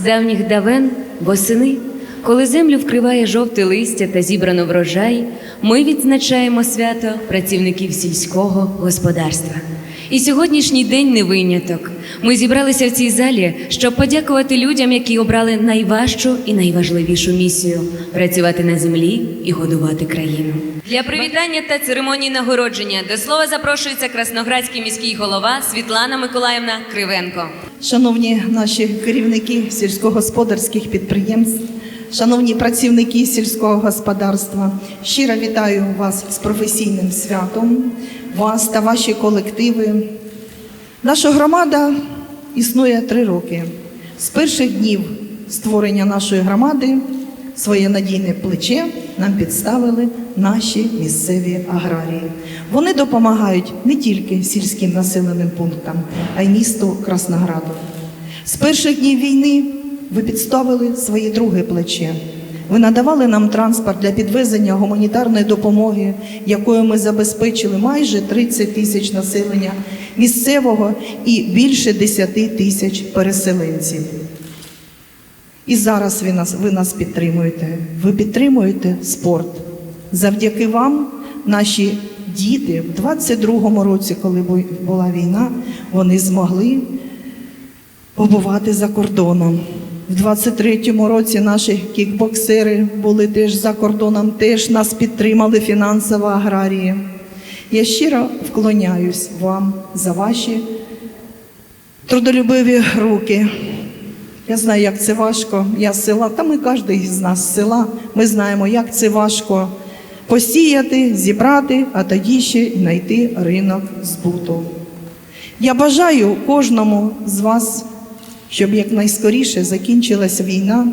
давніх давен, восени, коли землю вкриває жовте листя та зібрано врожай, ми відзначаємо свято працівників сільського господарства. І сьогоднішній день не виняток. Ми зібралися в цій залі, щоб подякувати людям, які обрали найважчу і найважливішу місію працювати на землі і годувати країну. Для привітання та церемонії нагородження до слова запрошується красноградський міський голова Світлана Миколаївна Кривенко. Шановні наші керівники сільськогосподарських підприємств, шановні працівники сільського господарства, щиро вітаю вас з професійним святом, вас та ваші колективи. Наша громада існує три роки. З перших днів створення нашої громади своє надійне плече нам підставили наші місцеві аграрії. Вони допомагають не тільки сільським населеним пунктам, а й місту Краснограду. З перших днів війни ви підставили своє друге плече. Ви надавали нам транспорт для підвезення гуманітарної допомоги, якою ми забезпечили майже 30 тисяч населення місцевого і більше 10 тисяч переселенців. І зараз ви нас, ви нас підтримуєте. Ви підтримуєте спорт. Завдяки вам наші діти в 22-му році, коли була війна, вони змогли побувати за кордоном. В 23-му році наші кікбоксери були теж за кордоном, теж нас підтримали фінансово аграрії. Я щиро вклоняюсь вам за ваші трудолюбиві руки. Я знаю, як це важко. Я з села, та ми кожен з нас з села. Ми знаємо, як це важко посіяти, зібрати, а тоді ще знайти ринок збуту. Я бажаю кожному з вас, щоб якнайскоріше закінчилася війна,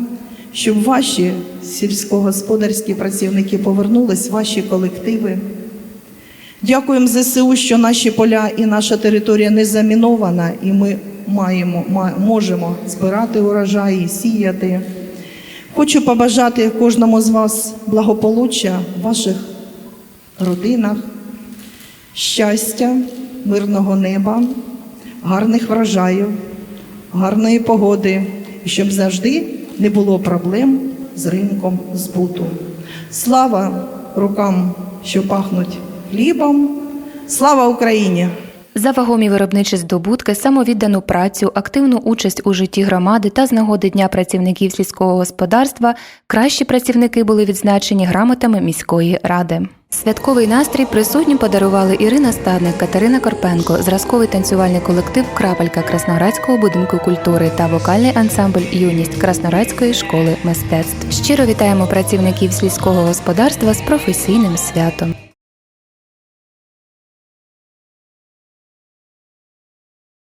щоб ваші сільськогосподарські працівники повернулись, ваші колективи. Дякуємо ЗСУ, що наші поля і наша територія не замінована, і ми маємо, ма- можемо збирати урожаї, сіяти. Хочу побажати кожному з вас благополуччя в ваших родинах, щастя, мирного неба, гарних врожаїв, гарної погоди, і щоб завжди не було проблем з ринком збуту. Слава рукам, що пахнуть хлібом. Слава Україні! За вагомі виробничі здобутки, самовіддану працю, активну участь у житті громади та з нагоди Дня працівників сільського господарства кращі працівники були відзначені грамотами міської ради. Святковий настрій присутнім подарували Ірина Стадник, Катерина Карпенко, зразковий танцювальний колектив Крапелька Красноградського будинку культури та вокальний ансамбль Юність Красноградської школи мистецтв. Щиро вітаємо працівників сільського господарства з професійним святом.